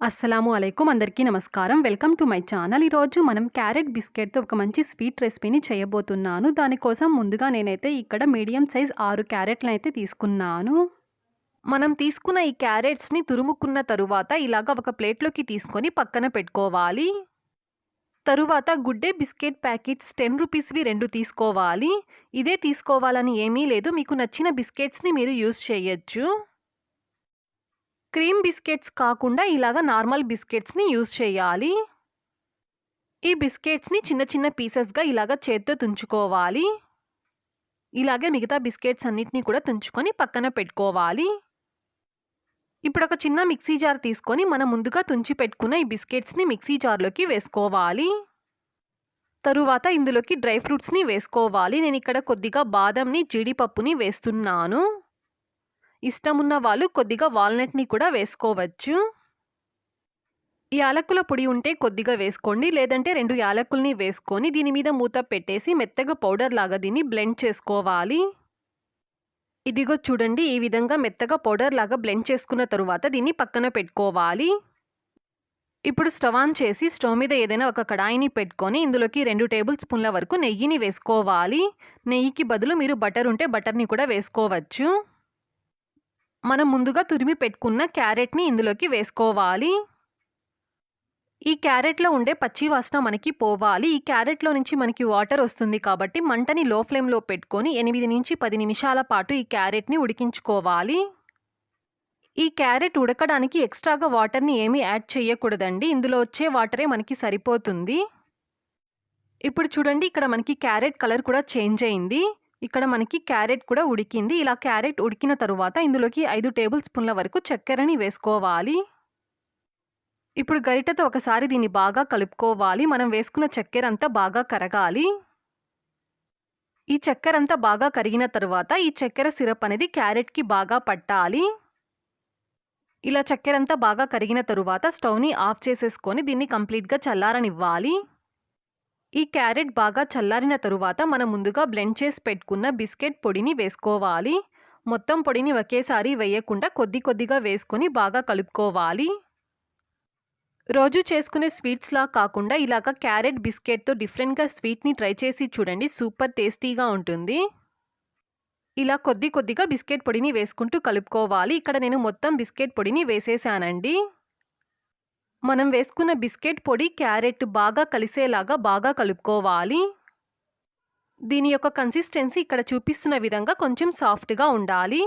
అస్సలాము అలైకుం అందరికీ నమస్కారం. Welcome to my channel. ఈరోజు మనం క్యారెట్ బిస్కెట్తో ఒక మంచి స్వీట్ రెసిపీని చేయబోతున్నాను. దానికోసం ముందుగా నేనైతే ఇక్కడ మీడియం సైజ్ ఆరు క్యారెట్లను అయితే తీసుకున్నాను. మనం తీసుకున్న ఈ క్యారెట్స్ని తురుముకున్న తరువాత ఇలాగ ఒక ప్లేట్లోకి తీసుకొని పక్కన పెట్టుకోవాలి. తరువాత Good Day biscuit packets ten రూపీస్వి రెండు తీసుకోవాలి. ఇదే తీసుకోవాలని ఏమీ లేదు. మీకు నచ్చిన బిస్కెట్స్ని మీరు యూస్ చేయొచ్చు. క్రీమ్ బిస్కెట్స్ కాకుండా ఇలాగ నార్మల్ బిస్కెట్స్ని యూజ్ చేయాలి. ఈ బిస్కెట్స్ని చిన్న చిన్న పీసెస్గా ఇలాగ చేత్తో తుంచుకోవాలి. ఇలాగే మిగతా బిస్కెట్స్ అన్నిటినీ కూడా తుంచుకొని పక్కన పెట్టుకోవాలి. ఇప్పుడు ఒక చిన్న మిక్సీ జార్ తీసుకొని మనం ముందుగా తుంచి పెట్టుకున్న ఈ బిస్కెట్స్ని మిక్సీ జార్లోకి వేసుకోవాలి. తరువాత ఇందులోకి డ్రై ఫ్రూట్స్ని వేసుకోవాలి. నేను ఇక్కడ కొద్దిగా బాదంని జీడిపప్పుని వేస్తున్నాను. ఇష్టమున్న వాళ్ళు కొద్దిగా వాల్నట్ని కూడా వేసుకోవచ్చు. యాలకుల పొడి ఉంటే కొద్దిగా వేసుకోండి. లేదంటే రెండు యాలకుల్ని వేసుకొని దీని మీద మూత పెట్టేసి మెత్తగా పౌడర్ లాగా దీన్ని బ్లెండ్ చేసుకోవాలి. ఇదిగో చూడండి ఈ విధంగా మెత్తగా పౌడర్ లాగా బ్లెండ్ చేసుకున్న తరువాత దీన్ని పక్కన పెట్టుకోవాలి. ఇప్పుడు స్టవ్ ఆన్ చేసి స్టవ్ మీద ఏదైనా ఒక కడాయిని పెట్టుకొని ఇందులోకి రెండు టేబుల్ స్పూన్ల వరకు నెయ్యిని వేసుకోవాలి. నెయ్యికి బదులు మీరు బటర్ ఉంటే బటర్ని కూడా వేసుకోవచ్చు. మనం ముందుగా తురిమి పెట్టుకున్న క్యారెట్ని ఇందులోకి వేసుకోవాలి. ఈ క్యారెట్లో ఉండే పచ్చి వాసన మనకి పోవాలి. ఈ క్యారెట్లో నుంచి మనకి వాటర్ వస్తుంది కాబట్టి మంటని లో ఫ్లేమ్లో పెట్టుకొని ఎనిమిది నుంచి పది నిమిషాల పాటు ఈ క్యారెట్ని ఉడికించుకోవాలి. ఈ క్యారెట్ ఉడకడానికి ఎక్స్ట్రాగా వాటర్ని ఏమీ యాడ్ చేయకూడదండి. ఇందులో వచ్చే వాటరే మనకి సరిపోతుంది. ఇప్పుడు చూడండి ఇక్కడ మనకి క్యారెట్ కలర్ కూడా చేంజ్ అయింది. ఇక్కడ మనకి క్యారెట్ కూడా ఉడికింది. ఇలా క్యారెట్ ఉడికిన తరువాత ఇందులోకి ఐదు టేబుల్ స్పూన్ల వరకు చక్కెరని వేసుకోవాలి. ఇప్పుడు గరిటతో ఒకసారి దీన్ని బాగా కలుపుకోవాలి. మనం వేసుకున్న చక్కెర అంతా బాగా కరగాలి. ఈ చక్కెర అంతా బాగా కరిగిన తరువాత ఈ చక్కెర సిరప్ అనేది క్యారెట్కి బాగా పట్టాలి. ఇలా చక్కెర అంతా బాగా కరిగిన తరువాత స్టవ్ని ఆఫ్ చేసేసుకొని దీన్ని కంప్లీట్గా చల్లారనివ్వాలి. ఈ క్యారెట్ బాగా చల్లారిన తరువాత మనం ముందుగా బ్లెండ్ చేసి పెట్టుకున్న బిస్కెట్ పొడిని వేసుకోవాలి. మొత్తం పొడిని ఒకేసారి వేయకుండా కొద్ది కొద్దిగా వేసుకొని బాగా కలుపుకోవాలి. రోజు చేసుకునే స్వీట్స్లా కాకుండా ఇలాగ క్యారెట్ బిస్కెట్తో డిఫరెంట్గా స్వీట్ని ట్రై చేసి చూడండి. సూపర్ టేస్టీగా ఉంటుంది. ఇలా కొద్ది కొద్దిగా బిస్కెట్ పొడిని వేసుకుంటూ కలుపుకోవాలి. ఇక్కడ నేను మొత్తం బిస్కెట్ పొడిని వేసేసానండి. మనం వేసుకున్న బిస్కెట్ పొడి క్యారెట్ బాగా కలిసేలాగా బాగా కలుపుకోవాలి. దీని యొక్క కన్సిస్టెన్సీ ఇక్కడ చూపిస్తున్న విధంగా కొంచెం సాఫ్ట్గా ఉండాలి.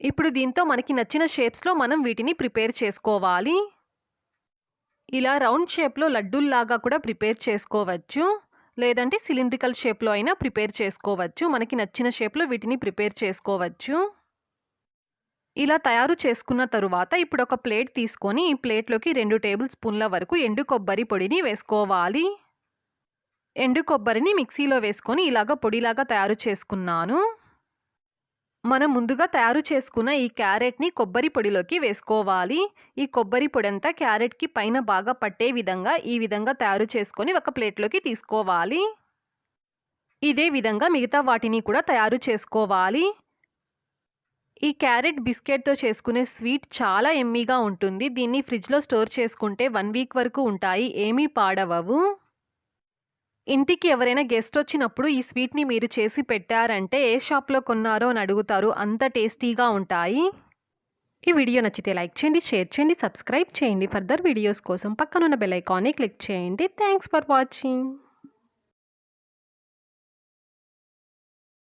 ఇప్పుడు దీంతో మనకి నచ్చిన షేప్స్లో మనం వీటిని ప్రిపేర్ చేసుకోవాలి. ఇలా రౌండ్ షేప్లో లడ్డూల్లాగా కూడా ప్రిపేర్ చేసుకోవచ్చు. లేదంటే సిలిండ్రికల్ షేప్లో అయినా ప్రిపేర్ చేసుకోవచ్చు. మనకి నచ్చిన షేప్లో వీటిని ప్రిపేర్ చేసుకోవచ్చు. ఇలా తయారు చేసుకున్న తరువాత ఇప్పుడు ఒక ప్లేట్ తీసుకొని ఈ ప్లేట్లోకి రెండు టేబుల్ స్పూన్ల వరకు ఎండు కొబ్బరి పొడిని వేసుకోవాలి. ఎండు కొబ్బరిని మిక్సీలో వేసుకొని ఇలాగ పొడిలాగా తయారు చేసుకున్నాను. మనం ముందుగా తయారు చేసుకున్న ఈ క్యారెట్ని కొబ్బరి పొడిలోకి వేసుకోవాలి. ఈ కొబ్బరి పొడి అంతా క్యారెట్కి పైన బాగా పట్టే విధంగా ఈ విధంగా తయారు చేసుకొని ఒక ప్లేట్లోకి తీసుకోవాలి. ఇదే విధంగా మిగతా వాటిని కూడా తయారు చేసుకోవాలి. ఈ క్యారెట్ బిస్కెట్తో చేసుకునే స్వీట్ చాలా ఎమ్మీగా ఉంటుంది. దీన్ని ఫ్రిడ్జ్లో స్టోర్ చేసుకుంటే వన్ వీక్ వరకు ఉంటాయి. ఏమీ పాడవవు. ఇంటికి ఎవరైనా గెస్ట్ వచ్చినప్పుడు ఈ స్వీట్ని మీరు చేసి పెట్టారంటే ఏ షాప్లో కొన్నారో అని అడుగుతారు. అంత టేస్టీగా ఉంటాయి. ఈ వీడియో నచ్చితే లైక్ చేయండి షేర్ చేయండి సబ్స్క్రైబ్ చేయండి. ఫర్దర్ వీడియోస్ కోసం పక్కనున్న బెల్ ఐకాన్ని క్లిక్ చేయండి. Thanks for watching.